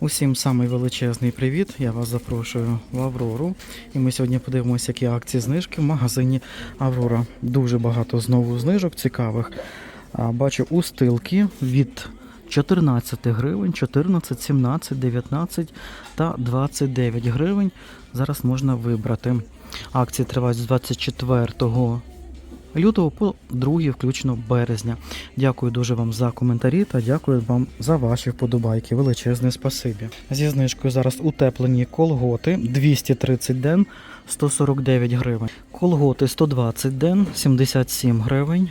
Усім самий величезний привіт. Я вас запрошую в Аврору. І ми сьогодні подивимося, які акції знижки в магазині Аврора. Дуже багато знову знижок цікавих. Бачу устилки від 14 гривень, 14, 17, 19 та 29 гривень. Зараз можна вибрати. Акції тривають з 24 лютого по 2 включно березня. Дякую дуже вам за коментарі та дякую вам за ваші вподобайки. Величезне спасибі. Зі знижкою зараз утеплені колготи 230 ден 149 гривень. Колготи 120 ден 77 гривень.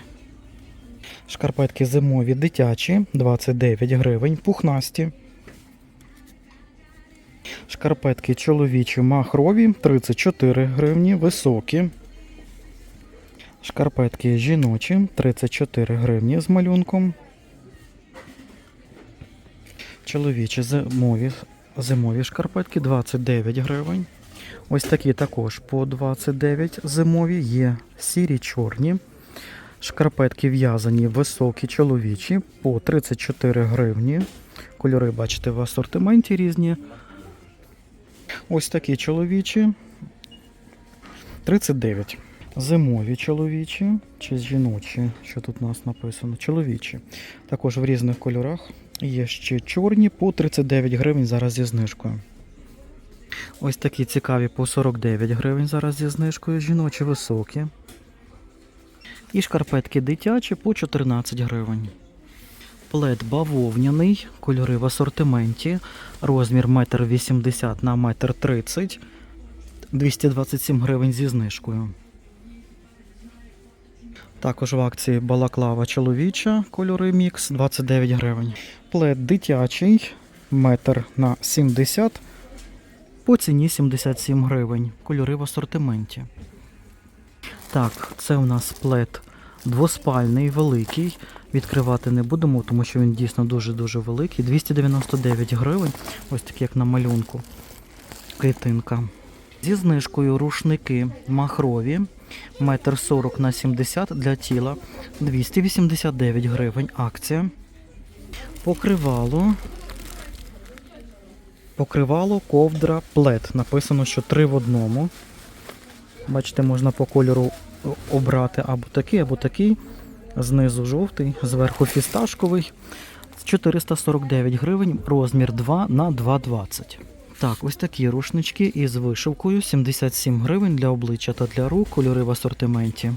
Шкарпетки зимові дитячі 29 гривень. Пухнасті. Шкарпетки чоловічі махрові 34 гривні. Високі. Шкарпетки жіночі 34 гривні з малюнком. Чоловічі зимові, зимові шкарпетки 29 гривень. Ось такі також по 29 зимові є сірі чорні. Шкарпетки в'язані високі чоловічі по 34 гривні. Кольори бачите в асортименті різні. Ось такі чоловічі 39. Зимові чоловічі чи жіночі, що тут у нас написано? Чоловічі. Також в різних кольорах. Є ще чорні по 39 гривень зараз зі знижкою. Ось такі цікаві по 49 гривень зараз зі знижкою. Жіночі високі. І шкарпетки дитячі по 14 гривень. Плед бавовняний, кольори в асортименті. Розмір 1,80 м на 1,30 м. 227 гривень зі знижкою. Також в акції балаклава чоловіча, кольори мікс 29 гривень. Плед дитячий, метр на 70 по ціні 77 гривень. Кольори в асортименті. Так, це у нас плед двоспальний, великий. Відкривати не будемо, тому що він дійсно дуже-дуже великий. 299 гривень, ось такі як на малюнку. Клітинка. Зі знижкою рушники махрові. Метр 40 на 70 для тіла 289 гривень. Акція. Покривало. Покривало, ковдра, плед. Написано, що три в одному. Бачите, можна по кольору обрати або такий, або такий. Знизу жовтий, зверху фісташковий. 449 гривень, розмір 2 на 2,20. Так, ось такі рушнички із вишивкою 77 гривень для обличчя та для рук, кольори в асортименті.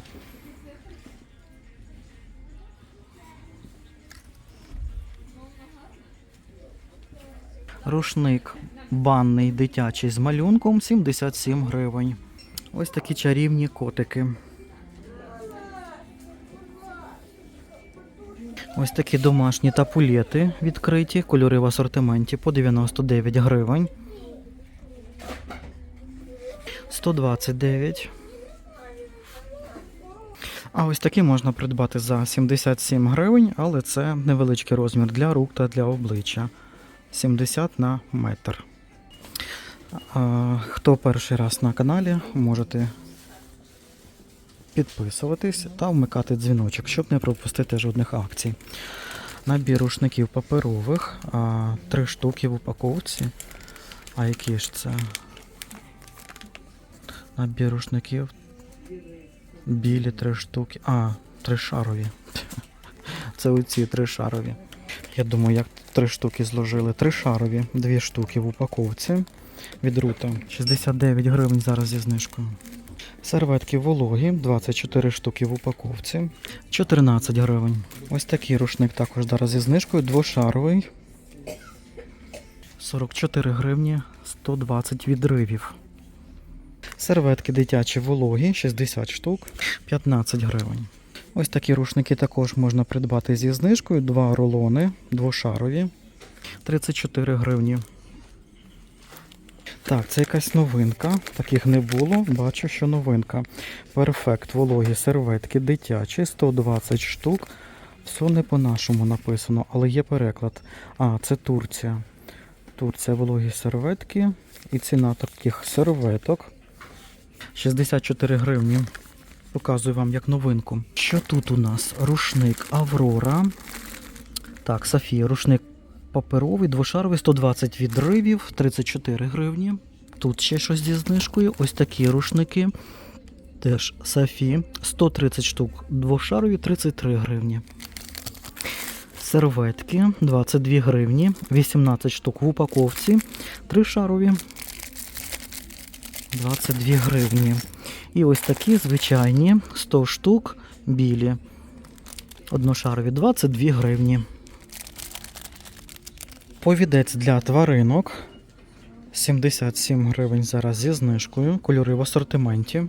Рушник банний дитячий з малюнком 77 гривень. Ось такі чарівні котики. Ось такі домашні тапулети відкриті, кольори в асортименті по 99 гривень. 129. А ось такі можна придбати за 77 гривень, але це невеличкий розмір для рук та для обличчя. 70 на метр. Хто перший раз на каналі, можете підписуватись та вмикати дзвіночок, щоб не пропустити жодних акцій. Набір рушників паперових, три штуки в упаковці. А які ж це? Набір рушників. Білі три штуки. А, тришарові. Це оці тришарові. Я думаю, як три штуки зложили. Тришарові, дві штуки в упаковці. Від рута. 69 гривень зараз зі знижкою. Серветки вологі, 24 штуки в упаковці. 14 гривень. Ось такий рушник також зараз зі знижкою. Двошаровий. 44 гривні, 120 відривів. Серветки дитячі вологі, 60 штук, 15 гривень. Ось такі рушники також можна придбати зі знижкою. Два рулони, двошарові, 34 гривні. Так, це якась новинка. Таких не було. Бачу, що новинка. Перфект, вологі серветки дитячі, 120 штук. Все не по-нашому написано, але є переклад. А, це Турція. Турція вологі серветки. І ціна таких серветок 64 гривні. Показую вам як новинку. Що тут у нас? Рушник Аврора. Так, Софія, рушник паперовий, двошаровий, 120 відривів, 34 гривні. Тут ще щось зі знижкою. Ось такі рушники. Теж Сафі, 130 штук, двошарові, 33 гривні. Серветки 22 гривні, 18 штук в упаковці, 3 шарові, 22 гривні. І ось такі звичайні 100 штук білі. Одношарові 22 гривні. Повідець для тваринок 77 гривень зараз зі знижкою. Кольори в асортименті.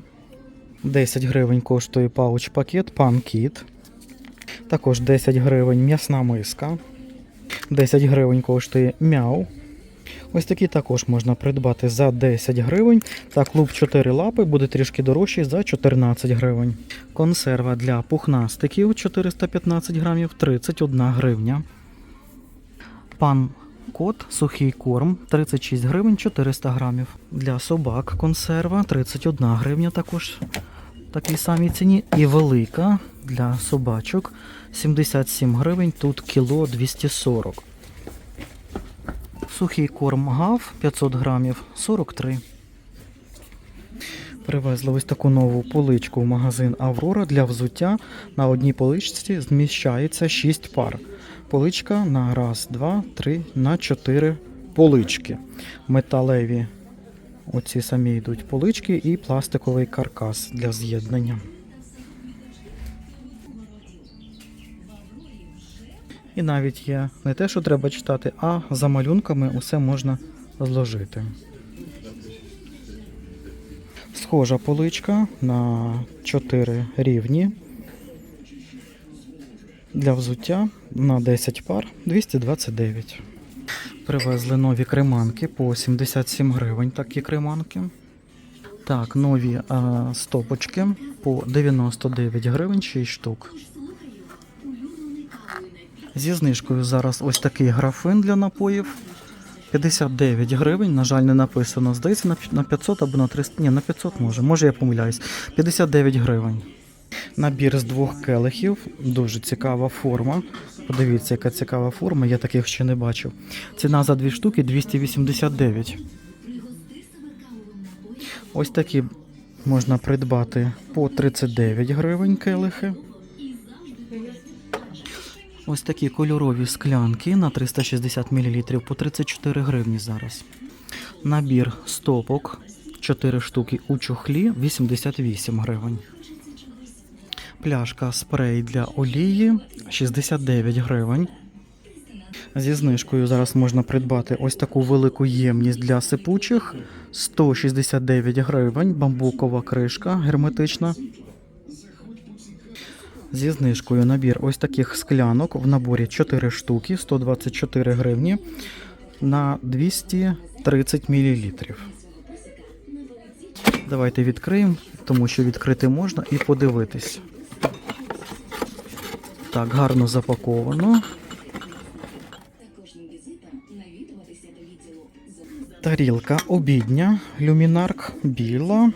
10 гривень коштує пауч пакет панкіт. Також 10 гривень м'ясна миска. 10 гривень коштує мяу. Ось такі також можна придбати за 10 гривень. Та клуб 4 лапи буде трішки дорожчий за 14 гривень. Консерва для пухнастиків 415 грамів 31 гривня. Пан кот, сухий корм 36 гривень 400 грамів. Для собак консерва 31 гривня також такій самій ціні. І велика для собачок 77 гривень, тут кіло 240. Сухий корм гав 500 грамів 43. Привезли ось таку нову поличку в магазин Аврора для взуття. На одній поличці зміщається 6 пар. Поличка на раз, два, три, на 4 полички. Металеві оці самі йдуть полички і пластиковий каркас для з'єднання. І навіть є не те, що треба читати, а за малюнками усе можна зложити. Схожа поличка на 4 рівні. Для взуття на 10 пар 229. Привезли нові креманки по 77 гривень такі креманки. Так, нові а, стопочки по 99 гривень 6 штук. Зі знижкою зараз ось такий графин для напоїв. 59 гривень, на жаль, не написано. Здається, на 500 або на 300. Ні, на 500 може. Може я помиляюсь. 59 гривень. Набір з двох келихів. Дуже цікава форма. Подивіться, яка цікава форма, я таких ще не бачив. Ціна за дві штуки 289. Ось такі можна придбати по 39 гривень келихи. Ось такі кольорові склянки на 360 мл по 34 гривні зараз. Набір стопок 4 штуки у чохлі 88 гривень. Пляшка спрей для олії 69 гривень. Зі знижкою зараз можна придбати ось таку велику ємність для сипучих 169 гривень. Бамбукова кришка герметична. Зі знижкою набір ось таких склянок в наборі 4 штуки, 124 гривні на 230 мл. Давайте відкриємо, тому що відкрити можна і подивитись. Так, гарно запаковано. Тарілка обідня, люмінарк біла.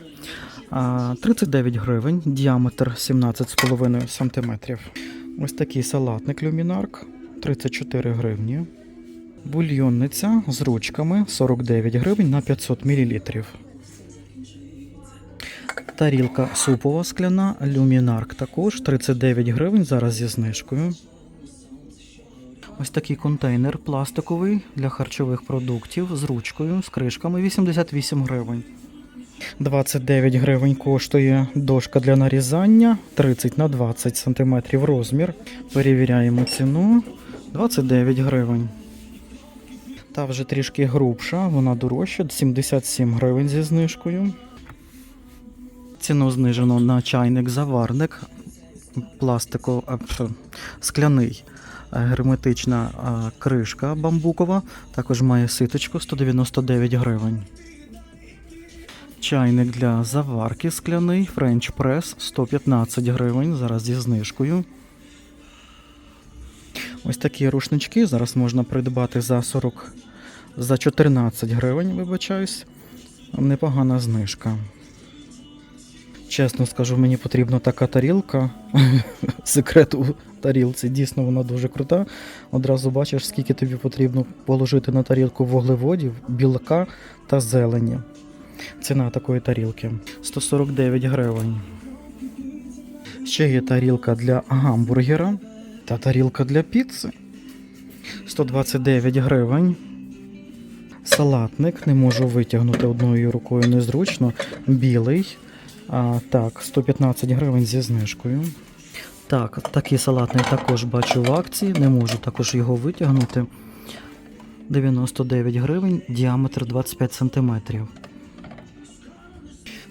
А, 39 гривень, діаметр 17,5 см. Ось такий салатник люмінарк 34 гривні. Бульйонниця з ручками 49 гривень на 500 мл. Тарілка супова скляна, люмінарк також 39 гривень зараз зі знижкою. Ось такий контейнер пластиковий для харчових продуктів з ручкою, з кришками 88 гривень. 29 гривень коштує дошка для нарізання 30 на 20 см розмір. Перевіряємо ціну 29 гривень. Та вже трішки грубша, вона дорожча, 77 гривень зі знижкою. Ціну знижено на чайник-заварник пластико, скляний. е, Герметична кришка бамбукова, також має ситочку 199 гривень. Чайник для заварки скляний, French Press 115 гривень, зараз зі знижкою. Ось такі рушнички зараз можна придбати за 40, за 14 гривень, вибачаюсь. Непогана знижка. Чесно скажу, мені потрібна така тарілка. Секрет у тарілці. Дійсно, вона дуже крута. Одразу бачиш, скільки тобі потрібно положити на тарілку вуглеводів, білка та зелені. Ціна такої тарілки 149 гривень. Ще є тарілка для гамбургера та тарілка для піци. 129 гривень. Салатник не можу витягнути одною рукою незручно. Білий. А, так, 115 гривень зі знижкою. Так, такий салатник також бачу в акції. Не можу також його витягнути. 99 гривень, діаметр 25 см.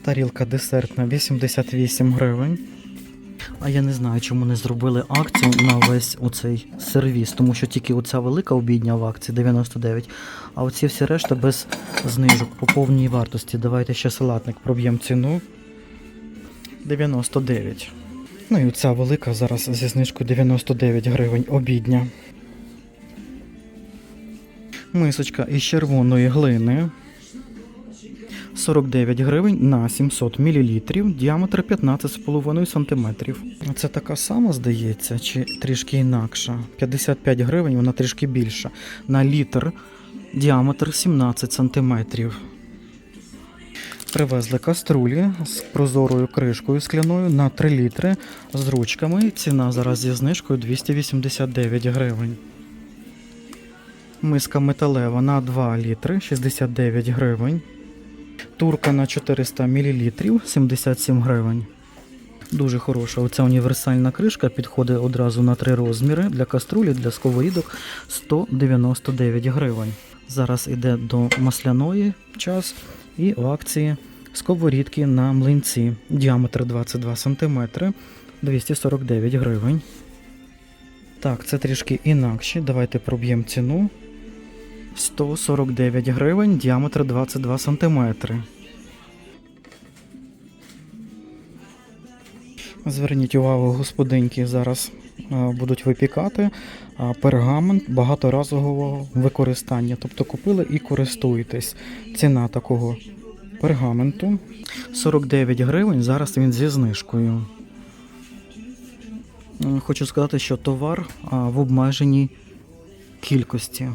Тарілка десертна 88 гривень. А я не знаю, чому не зробили акцію на весь оцей сервіс, тому що тільки оця велика обідня в акції 99, а оці всі решта без знижок по повній вартості. Давайте ще салатник проб'ємо ціну. 99. Ну і оця велика зараз зі знижкою 99 гривень обідня. Мисочка із червоної глини. 49 гривень на 700 мл, діаметр 15,5 см. Це така сама, здається, чи трішки інакша. 55 гривень, вона трішки більша. На літр діаметр 17 см. Привезли каструлі з прозорою кришкою скляною на 3 літри з ручками. Ціна зараз зі знижкою 289 гривень. Миска металева на 2 літри 69 гривень. Турка на 400 мл 77 гривень. Дуже хороша. Оця універсальна кришка підходить одразу на три розміри для каструлі, для сковорідок 199 гривень. Зараз іде до масляної час і в акції сковорідки на млинці. Діаметр 22 см 249 гривень. Так, це трішки інакше. Давайте проб'ємо ціну. 149 гривень, діаметр 22 сантиметри. Зверніть увагу, господинки зараз будуть випікати пергамент багаторазового використання. Тобто купили і користуєтесь. Ціна такого пергаменту 49 гривень. Зараз він зі знижкою. Е, Хочу сказати, що товар в обмеженій кількості.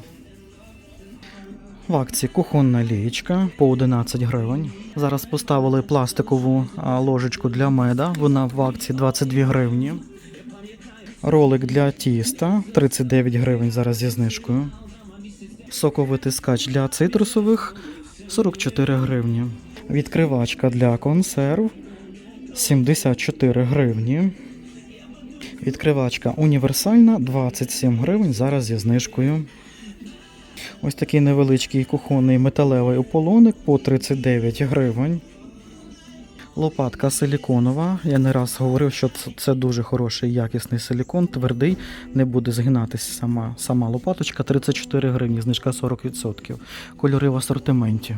В акції кухонна лієчка по 11 гривень. Зараз поставили пластикову ложечку для меда. Вона в акції 22 гривні. Ролик для тіста 39 гривень зараз зі знижкою. Соковитискач для цитрусових 44 гривні. Відкривачка для консерв 74 гривні. Відкривачка універсальна 27 гривень зараз зі знижкою. Ось такий невеличкий кухонний металевий ополоник по 39 гривень. Лопатка силіконова. Я не раз говорив, що це- дуже хороший якісний силікон, твердий, не буде згинатися сама, сама лопаточка 34 гривні, знижка 40%. Кольори в асортименті.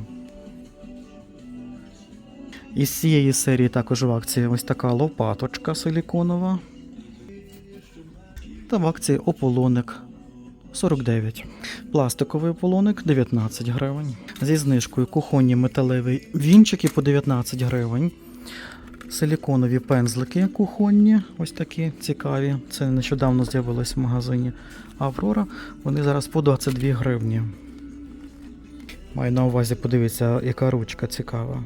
Із цієї серії також в акції ось така лопаточка силіконова. Та в акції ополоник 49. Пластиковий ополоник 19 гривень. Зі знижкою кухонні металеві вінчики по 19 гривень. Силіконові пензлики кухонні, ось такі цікаві. Це нещодавно з'явилось в магазині Аврора. Вони зараз по 22 гривні. Маю на увазі, подивіться, яка ручка цікава.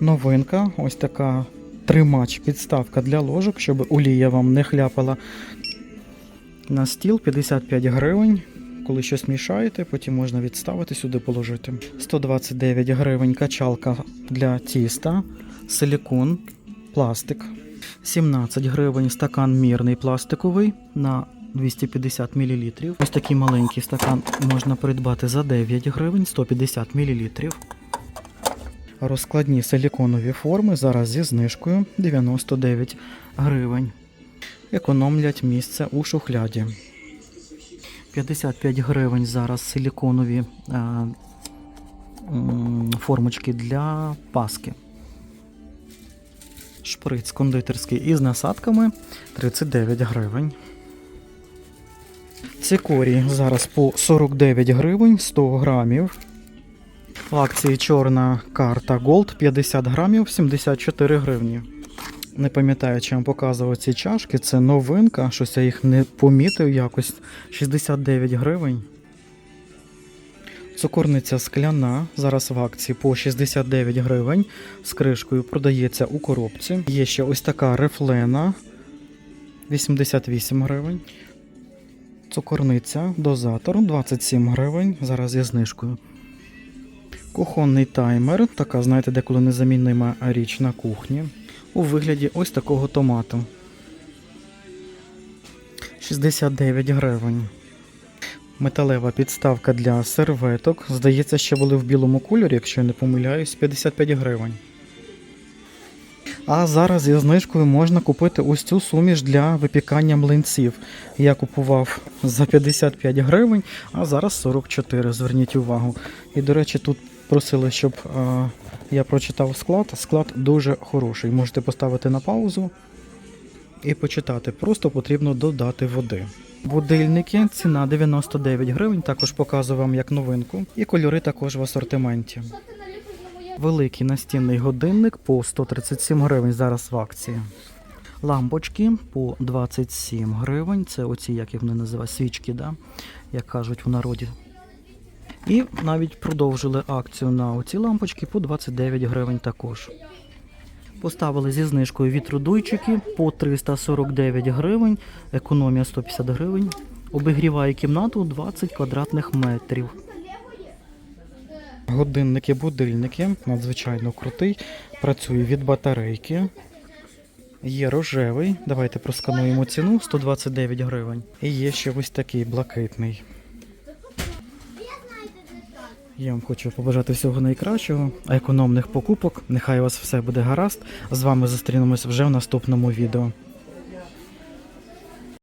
Новинка, ось така тримач, підставка для ложок, щоб олія вам не хляпала на стіл 55 гривень. Коли щось мішаєте, потім можна відставити сюди положити. 129 гривень качалка для тіста, силікон, пластик. 17 гривень стакан мірний пластиковий на 250 мл. Ось такий маленький стакан можна придбати за 9 гривень 150 мл. Розкладні силіконові форми зараз зі знижкою 99 гривень економлять місце у шухляді. 55 гривень зараз силіконові е, формочки для паски. Шприц кондитерський із насадками 39 гривень. Цикорій зараз по 49 гривень 100 грамів. В акції чорна карта Gold 50 грамів 74 гривні. Не пам'ятаю, чи вам показував ці чашки. Це новинка, щось я їх не помітив якось. 69 гривень. Цукорниця скляна. Зараз в акції по 69 гривень. З кришкою продається у коробці. Є ще ось така рефлена 88 гривень. Цукорниця, дозатор 27 гривень. Зараз є знижкою. Кухонний таймер, така, знаєте, деколи незаміннима річ на кухні. У вигляді ось такого томату. 69 гривень. Металева підставка для серветок. Здається, ще були в білому кольорі, якщо я не помиляюсь, 55 гривень. А зараз зі знижкою можна купити ось цю суміш для випікання млинців. Я купував за 55 гривень, а зараз 44. Зверніть увагу. І, до речі, тут просили, щоб а, я прочитав склад. Склад дуже хороший. Можете поставити на паузу і почитати. Просто потрібно додати води. Будильники, ціна 99 гривень, також показую вам як новинку. І кольори також в асортименті. Великий настінний годинник по 137 гривень зараз в акції. Лампочки по 27 гривень. Це оці, як їх вони називають, свічки, да? як кажуть в народі. І навіть продовжили акцію на оці лампочки по 29 гривень також. Поставили зі знижкою вітродуйчики по 349 гривень, економія 150 гривень. Обігріває кімнату 20 квадратних метрів. Годинники, будильники, надзвичайно крутий. Працює від батарейки. Є рожевий. Давайте проскануємо ціну 129 гривень. І є ще ось такий блакитний. Я вам хочу побажати всього найкращого, економних покупок. Нехай у вас все буде гаразд. З вами зустрінемось вже в наступному відео.